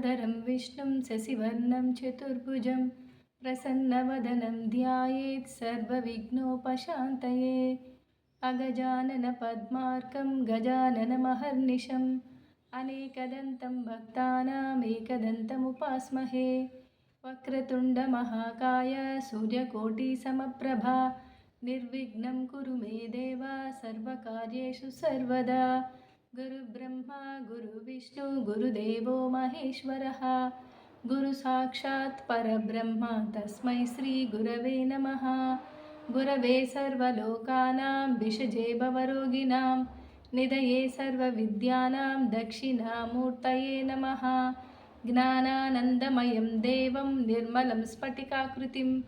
शुक्लाम्बरधरं विष्णुं शशिवर्णं चतुर्भुजं प्रसन्नवदनं ध्यायेत् सर्वविघ्नोपशान्तये। अगजाननपद्मार्कं गजाननमहर्निशम् अनेकदन्तं भक्तानामेकदन्तमुपास्महे वक्रतुण्डमहाकाय सूर्यकोटिसमप्रभा निर्विघ्नं कुरु मे देव सर्वकार्येषु सर्वदा गुरुब्रह्मा गुरुविष्णु गुरुदेवो महेश्वरः। गुरुसाक्षात् परब्रह्म तस्मै श्रीगुरवे नमः। गुरवे सर्वलोकानां विषजे भवरोगिणां निधये सर्वविद्यानां दक्षिणामूर्तये नमः। ज्ञानानन्दमयं देवं निर्मलं स्फटिकाकृतिम्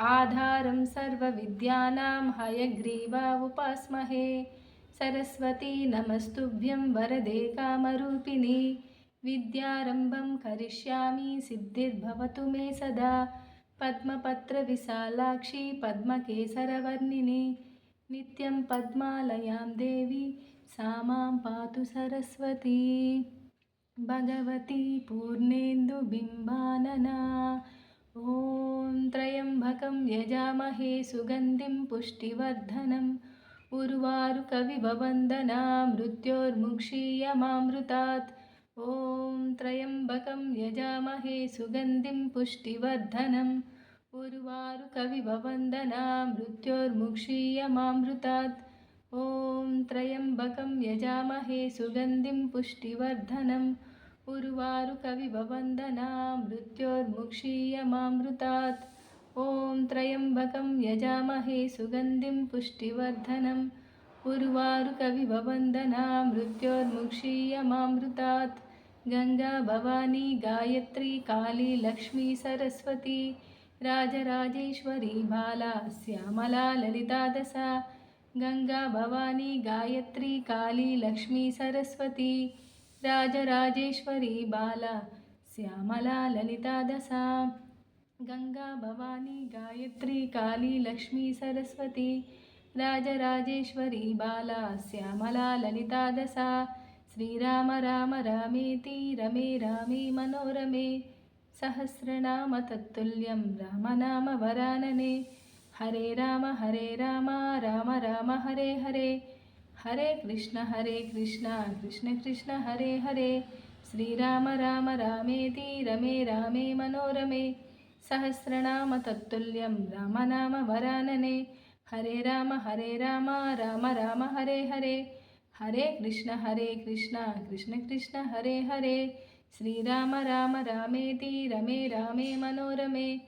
आधारं सर्वविद्यानां हयग्रीवा उपास्महे सरस्वती नमस्तुभ्यं वरदे कामरूपिणि विद्यारम्भं करिष्यामि सिद्धिर्भवतु मे सदा पद्मपत्रविशालाक्षी पद्मकेसरवर्णिनि नित्यं पद्मालयां देवी सा मां पातु सरस्वती भगवती पूर्णेन्दुबिम्बानना ॐ त्र्यम्बकं यजामहे सुगन्धिं पुष्टिवर्धनम् उर्वारुकविभवन्दना मृत्योर्मुक्षीयमामृतात् ॐ त्र्यम्बकं यजामहे सुगन्धिं पुष्टिवर्धनम् उर्वारुकविभवन्दना मृत्योर्मुक्षीयमामृतात् ॐ त्र्यम्बकं यजामहे सुगन्धिं पुष्टिवर्धनम् उर्वारुकविभवन्दना मृत्योर्मुक्षीयमामृतात् ॐ त्र्यम्बकं यजामहे सुगन्धिं पुष्टिवर्धनम्। उर्वारुकविभवन्दना मृत्योर्मुक्षीयमामृतात् गङ्गा भवानी गायत्री काली लक्ष्मी सरस्वती। राजराजेश्वरी बाला श्यामला ललिता दशा। गङ्गा भवानी गायत्री काली लक्ष्मी सरस्वती। राजराजेश्वरी बाला श्यामला ललिता दशा गङ्गा भवानी गायत्री काली लक्ष्मी सरस्वती राजराजेश्वरी बाला श्यामला ललिता दशा श्रीराम राम रामेति रमे रामे मनोरमे सहस्रनाम तत्तुल्यं रामनाम वरानने हरे राम हरे राम राम राम हरे हरे हरे कृष्ण हरे कृष्ण कृष्ण कृष्ण हरे हरे श्रीराम राम रामेति रमे रामे मनोरमे సహస్రనామ తత్తుల్యం రామనామ వరాననే హరే రామ హరే రామ రామ రామ హరే హరే. హరే కృష్ణ హరే కృష్ణ కృష్ణ కృష్ణ హరే హరే. శ్రీరామ రామ రామేతి రమే రామే మనోరమే.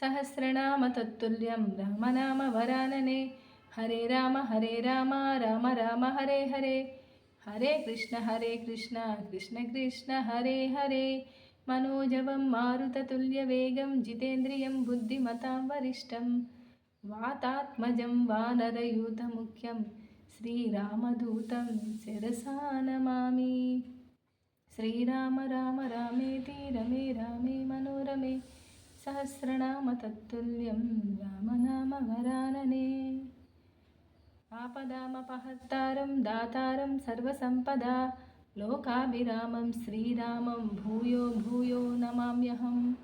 సహస్రనామ తత్తుల్యం రామనామ వరాననే హరే రామ హరే రామ రామ రామ హరే హరే. హరే కృష్ణ హరే కృష్ణ కృష్ణ కృష్ణ హరే హరే. మనోజవం మారుతతుల్యవేగం జితేంద్రియం బుద్ధిమతాం వరిష్టం వాతాత్మజం వానరయూతముఖ్యం శ్రీరామదూతం శిరసా నమామి శ్రీరామ రామ రామేతి రమే రామే మనోరమే సహస్రనామ తత్తుల్యం రామనామ వరాననే. ఆపదామపహర్తారం దాతారం సర్వసంపదా లోకాభిరామం శ్రీరామం భూయో భూయో నమామ్యహం.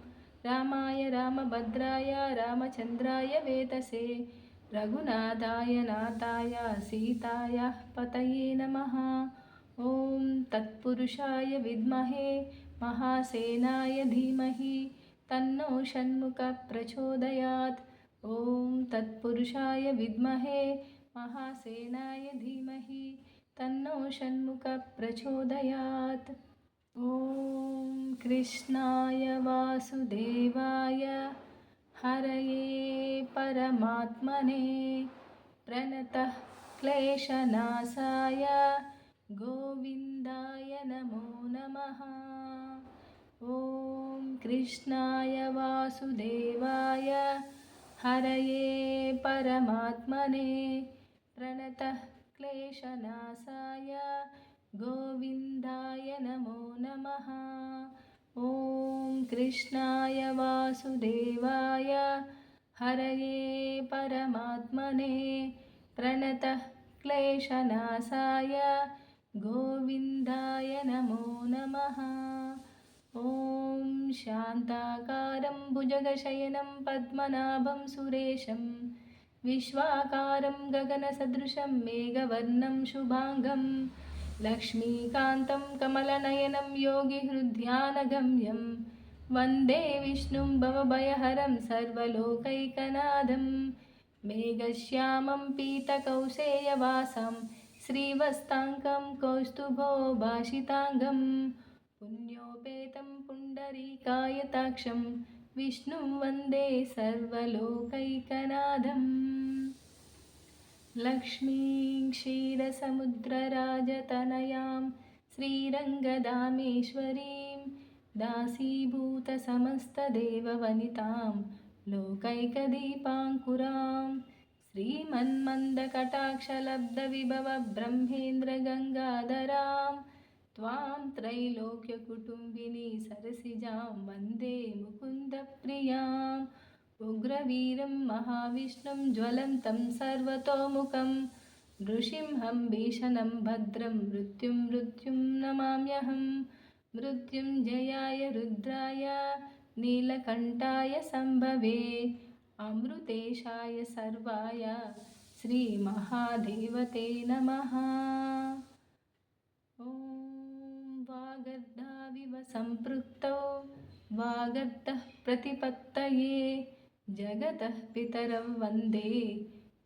రామాయ రామభద్రాయ రామచంద్రాయ వేతసే రఘునాథాయ నాథాయ సీతాయ పతయే నమ. ఓం తత్పురుషాయ విద్మహే మహాసేనాయ ధీమహి. తన్నో షణ్ముఖ ప్రచోదయాత్. ఓం తత్పురుషాయ విద్మహే మహాసేనాయ ధీమహి. तन्नो षण्मुखप्रचोदयात् ॐ कृष्णाय वासुदेवाय हरये परमात्मने प्रणतः क्लेशनाशाय गोविन्दाय नमो नमः। ॐ कृष्णाय वासुदेवाय हरये परमात्मने प्रणतः क्लेशनाशाय। गोविन्दाय नमो नमः। ॐ कृष्णाय वासुदेवाय। हरये परमात्मने प्रणतः क्लेशनाशाय। गोविन्दाय नमो नमः। ॐ शान्ताकारं भुजगशयनं पद्मनाभं सुरेशं विश्वाकारं गगनसदृशं मेघवर्णं शुभाङ्गं लक्ष्मीकान्तं कमलनयनं योगिहृद्यानगम्यं वन्दे विष्णुं भवभयहरं सर्वलोकैकनाथं मेघश्यामं पीतकौसेयवासं श्रीवस्ताङ्कं कौस्तुभोभाषिताङ्गं पुण्योपेतं पुण्डरीकायताक्षं विष्णुं वन्दे सर्वलोकैकनाथम् लक्ष्मीं क्षीरसमुद्रराजतनयां श्रीरङ्गदामेश्वरीं दासीभूतसमस्तदेववनितां लोकैकदीपाङ्कुरां श्रीमन्मन्दकटाक्षलब्धविभवब्रह्मेन्द्रगङ्गाधरां त्वां त्रैलोक्यकुटुम्बिनी सरसिजां वन्दे मुकुन्दप्रियाम् उग्रवीरं महाविष्णुं ज्वलन्तं सर्वतोमुखं नृसिंहं भीषणं भद्रं मृत्युं मृत्युं नमाम्यहं मृत्युञ्जयाय रुद्राय नीलकण्ठाय सम्भवे अमृतेशाय सर्वाय श्रीमहादेवते नमः ॐ वागर्धाविव सम्पृक्तौ वागर्धः प्रतिपत्तये जगतः पितरं वन्दे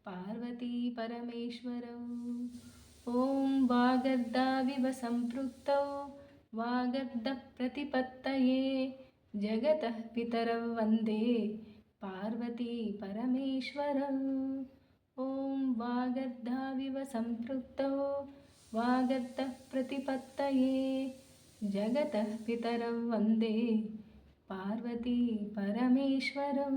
पार्वतीपरमेश्वरौ ॐ वागर्धाविव सम्पृक्तौ वागर्धः प्रतिपत्तये जगतः पितरं वन्दे पार्वतीपरमेश्वरौ ॐ वागर्धाविव सम्पृक्तौ वागर्धः प्रतिपत्तये जगतः पितरं वन्दे पार्वती परमेश्वरौ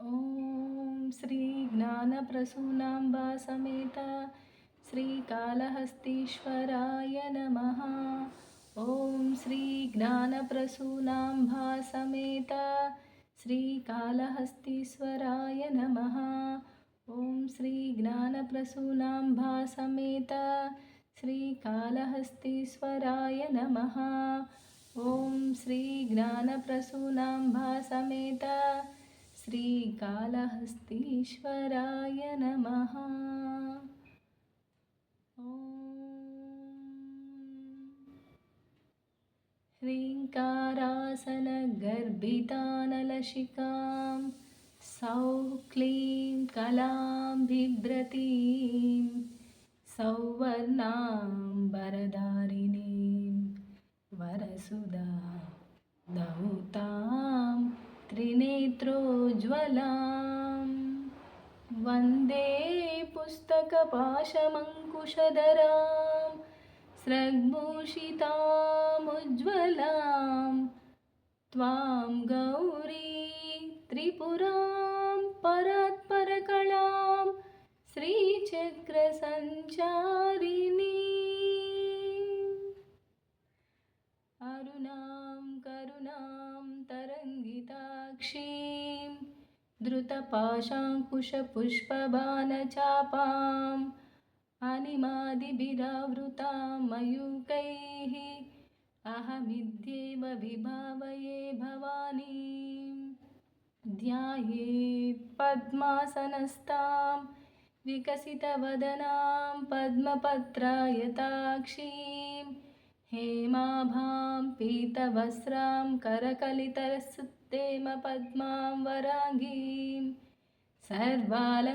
ॐ श्रीज्ञानप्रसूनाम्बा समेत श्रीकालहस्तीश्वराय नमः। ॐ श्रीज्ञानप्रसूनाम्भा समेत श्रीकालहस्तीश्वराय नमः। ॐ श्रीज्ञानप्रसूनाम्भा समेत श्रीकालहस्तीश्वराय नमः। ॐ श्रीज्ञानप्रसूनाम्भा समेत श्रीकालहस्तीश्वराय नमः। ह्रीङ्कारासनगर्भितानलशिकां सौक्लीं कलां बिभ्रतीं सौवर्णां वरसुधा दौतां त्रिनेत्रोज्ज्वलां। वन्दे पुस्तकपाशमङ्कुशधरां। स्रग्भूषितामुज्ज्वलां। त्वां गौरी त्रिपुरां परात्परकलां श्रीचक्रसञ्चारिणी अरुणां करुणां तरङ्गिताक्षीं धृतपाशाङ्कुशपुष्पबाणचापाम् अनिमादिभिरावृतां मयूकैः अहमिद्येव विभावये भवानीं। ध्यायेत् पद्मासनस्तां विकसितवदनां पद्मपत्रायताक्षीं हेमाभां पीतवस्रां करकलितरसुत्तेमपद्मां वराङ्गीं सर्वालङ्कारयुक्तां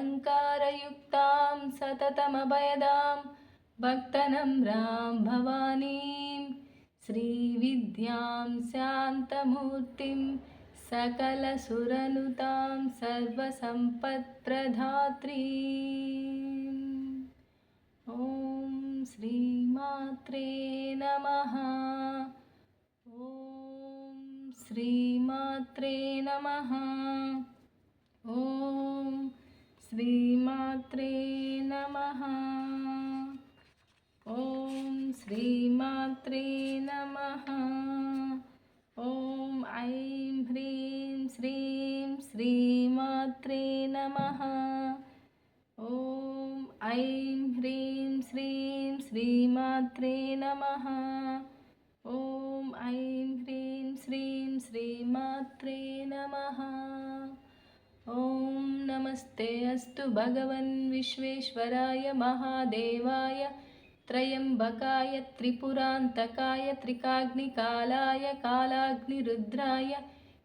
सततमभयदां भक्तनम्रां भवानीं श्रीविद्यां शान्तमूर्तिं सकलसुरनुतां सर्वसम्पत्प्रधात्रीम् ॐ श्रीमात्रे नमः। ॐ श्रीमात्रे नमः। ॐ श्रीमात्रे नमः। ॐ श्रीमात्रे नमः। ॐ ऐं श्रीमात्रे नमः। ॐ ऐं ह्रीं श्रीं श्रीमात्रे नमः। ॐ ऐं ह्रीं श्रीं श्रीमात्रे नमः। ॐ नमस्ते अस्तु भगवन् विश्वेश्वराय महादेवाय त्रयम्बकाय त्रिपुरान्तकाय त्रिकाग्निकालाय कालाग्निरुद्राय